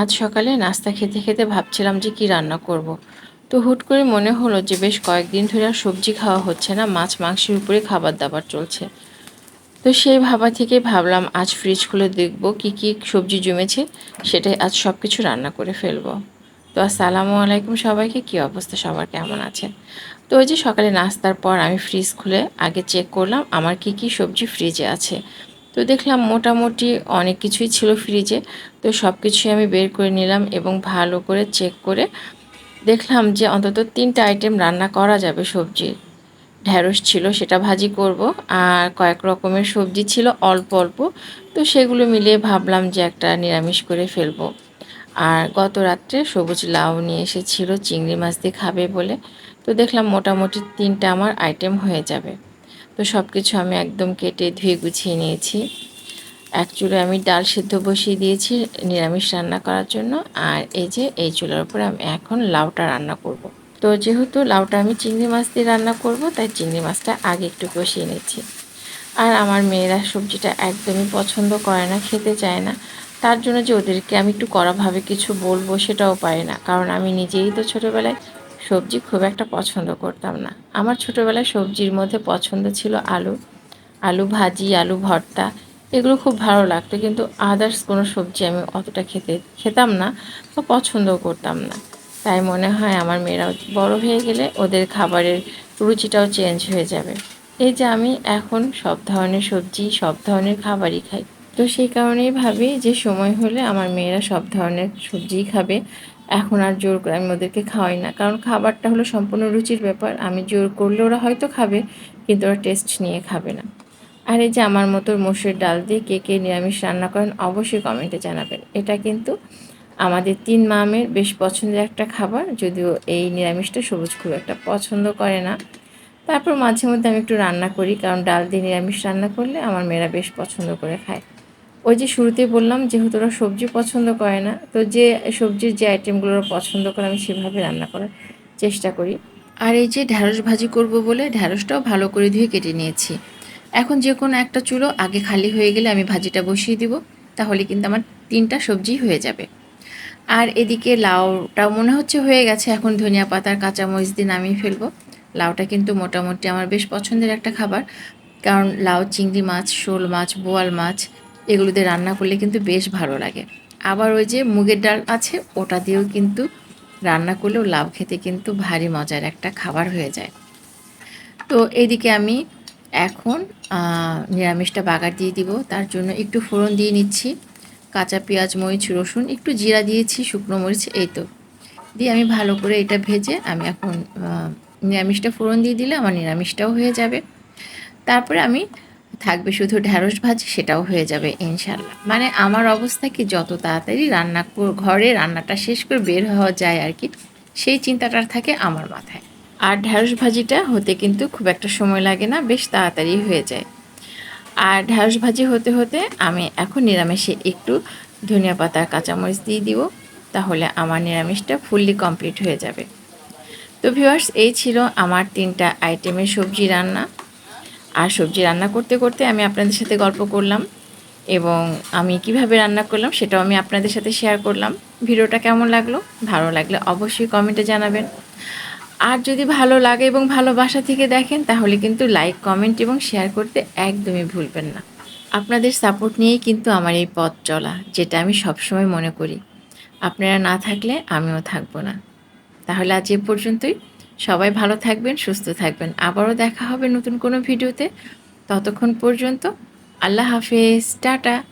আজ সকালে নাস্তা খেতে খেতে ভাবছিলাম যে কি রান্না করব। তো হুট করে মনে হলো যে বেশ কয়েকদিন ধরে আর সবজি খাওয়া হচ্ছে না, মাছ মাংসের উপরে খাবার দাবার চলছে। তো সেই ভাবা থেকে ভাবলাম আজ ফ্রিজ খুলে দেখব, কি কি সবজি জমেছে, সেটাই আজ সব কিছু রান্না করে ফেলব। তো আসসালামু আলাইকুম সবাইকে, কি অবস্থা? সবার কেমন আছে? তো ওই যে সকালে নাস্তার পর আমি ফ্রিজ খুলে আগে চেক করলাম, আমার কি কি সবজি ফ্রিজে আছে। তো দেখলাম মোটামুটি অনেক কিছুই ছিল ফ্রিজে তো সব কিছুই আমি বের করে নিলাম এবং ভালো করে চেক করে দেখলাম যে অন্তত তিনটা আইটেম রান্না করা যাবে সবজির ঢ্যাঁড়স ছিল, সেটা ভাজি করব। আর কয়েক রকমের সবজি ছিল, অল্প অল্প। তো সেগুলো মিলিয়ে ভাবলাম যে একটা নিরামিষ করে ফেলব। আর গত রাত্রে সবুজ লাউ নিয়ে এসেছিল, চিংড়ি মাছ দিয়ে খাবে বলে। তো দেখলাম মোটামুটি তিনটা আমার আইটেম হয়ে যাবে। তো সব কিছু আমি একদম কেটে ধুয়ে গুছিয়ে নিয়েছি। এক চুলে আমি ডাল সিদ্ধ বসিয়ে দিয়েছি নিরামিষ রান্না করার জন্য। আর এই যে এই চুলার উপরে আমি এখন লাউটা রান্না করব। তো যেহেতু লাউটা আমি চিংড়ি মাছ দিয়ে রান্না করব, তাই চিংড়ি মাছটা আগে একটু কষিয়ে নিচ্ছি। আর আমার মেয়েরা সবজিটা একদমই পছন্দ করে না, খেতে চায় না। তার জন্য যে ওদেরকে আমি একটু কড়াভাবে কিছু বলব সেটাও পারি না। কারণ আমি নিজেই তো ছোটোবেলায় সবজি খুব একটা পছন্দ করতাম না। আমার ছোটোবেলায় সবজির মধ্যে পছন্দ ছিল আলু। আলু ভাজি, আলু ভর্তা, এগুলো খুব ভালো লাগতো, কিন্তু আদার্স কোনো সবজি আমি অতটা খেতে, খেতাম না বা পছন্দও করতাম না। তাই মনে হয় আমার মেয়েরা বড় হয়ে গেলে ওদের খাবারের রুচিটাও চেঞ্জ হয়ে যাবে। এই যে আমি এখন সব ধরনের সবজি, সব ধরনের খাবারই খাই। তো সেই কারণেই ভাবি যে সময় হলে আমার মেয়েরা সব ধরনের সবজিই খাবে। এখন আর জোর করে আমি ওদেরকে খাওয়াই না। কারণ খাবারটা হলো সম্পূর্ণ রুচির ব্যাপার। আমি জোর করলে ওরা হয়তো খাবে, কিন্তু ওরা টেস্ট নিয়ে খাবে না। আর এই যে আমার মতো মসুর ডাল দিয়ে কে কে নিরামিষ রান্না করেন, অবশ্যই কমেন্টে জানাবেন। এটা কিন্তু আমাদের তিন মামের বেশ পছন্দের একটা খাবার, যদিও এই নিরামিষটা সবুজ খুব একটা পছন্দ করে না। তারপর মাঝে মধ্যে আমি একটু রান্না করি, কারণ ডাল দিয়ে নিরামিষ রান্না করলে আমার মেয়েরা বেশ পছন্দ করে খায়। ওই যে শুরুতেই বললাম, যেহেতু ওরা সবজি পছন্দ করে না, তো যে সবজির যে আইটেমগুলো ওরা পছন্দ করে, আমি সেভাবে রান্না করার চেষ্টা করি। আর এই যে ঢ্যাঁড়স ভাজি করব বলে ঢ্যাঁড়সটাও ভালো করে ধুয়ে কেটে নিয়েছি। এখন যে কোনো একটা চুলো আগে খালি হয়ে গেলে আমি ভাজিটা বসিয়ে দিব, তাহলে কিন্তু আমার তিনটা সবজি হয়ে যাবে। আর এদিকে লাউটা মনে হচ্ছে হয়ে গেছে, এখন ধনিয়া পাতার কাঁচামরিচ দিয়ে নামিয়ে ফেলব। লাউটা কিন্তু মোটামুটি আমার বেশ পছন্দের একটা খাবার, কারণ লাউ, চিংড়ি মাছ, শোল মাছ, বোয়াল মাছ এগুলো দিয়ে রান্না করলে কিন্তু বেশ ভালো লাগে। আবার ওই যে মুগের ডাল আছে, ওটা দিয়েও কিন্তু রান্না করলেও লাভ খেতে কিন্তু ভারী মজার একটা খাবার হয়ে যায়। তো এইদিকে আমি এখন নিরামিষটা বাগার দিয়ে দিব। তার জন্য একটু ফোড়ন দিয়ে নিচ্ছি। কাঁচা পেঁয়াজ, মরিচ, রসুন, একটু জিরা দিয়েছি, শুকনো মরিচ, এই তো। দিয়ে আমি ভালো করে এটা ভেজে আমি এখন নিরামিষটা ফোড়ন দিয়ে দিলে আমার নিরামিষটাও হয়ে যাবে। তারপরে আমি থাকবে, শুধু ঢ্যাঁড়স ভাজি সেটাও হয়ে যাবে ইনশাল্লাহ মানে আমার অবস্থা কি, যত তাড়াতাড়ি রান্না ঘরে রান্নাটা শেষ করে বের হওয়া যায় আর কি, সেই চিন্তাটা থাকে আমার মাথায়। আর ঢ্যাঁড়স ভাজিটা হতে কিন্তু খুব একটা সময় লাগে না, বেশ তাড়াতাড়ি হয়ে যায়। আর ঢ্যাঁড়স ভাজি হতে হতে আমি এখন নিরামিষে একটু ধনিয়া পাতা, কাঁচামরিচ দিয়ে দিব, তাহলে আমার নিরামিষটা ফুললি কমপ্লিট হয়ে যাবে। তো ভিউয়ার্স এই ছিল আমার তিনটা আইটেমের সবজি রান্না। আর সবজি রান্না করতে করতে আমি আপনাদের সাথে গল্প করলাম এবং আমি কীভাবে রান্না করলাম সেটাও আমি আপনাদের সাথে শেয়ার করলাম। ভিডিওটা কেমন লাগল? ভালো লাগলে অবশ্যই কমেন্টে জানাবেন। আর যদি ভালো লাগে এবং ভালোবাসা থেকে দেখেন, তাহলে কিন্তু লাইক কমেন্ট এবং শেয়ার করতে একদমই ভুলবেন না। আপনাদের সাপোর্ট নিয়েই কিন্তু আমার এই পথ চলা, যেটা আমি সবসময় মনে করি। আপনারা না থাকলে আমিও থাকব না। তাহলে আজ এ পর্যন্তই। সবাই ভালো থাকবেন, সুস্থ থাকবেন। আবারও দেখা হবে নতুন কোনো ভিডিওতে। ততক্ষণ পর্যন্ত আল্লাহ হাফেজ। টাটা।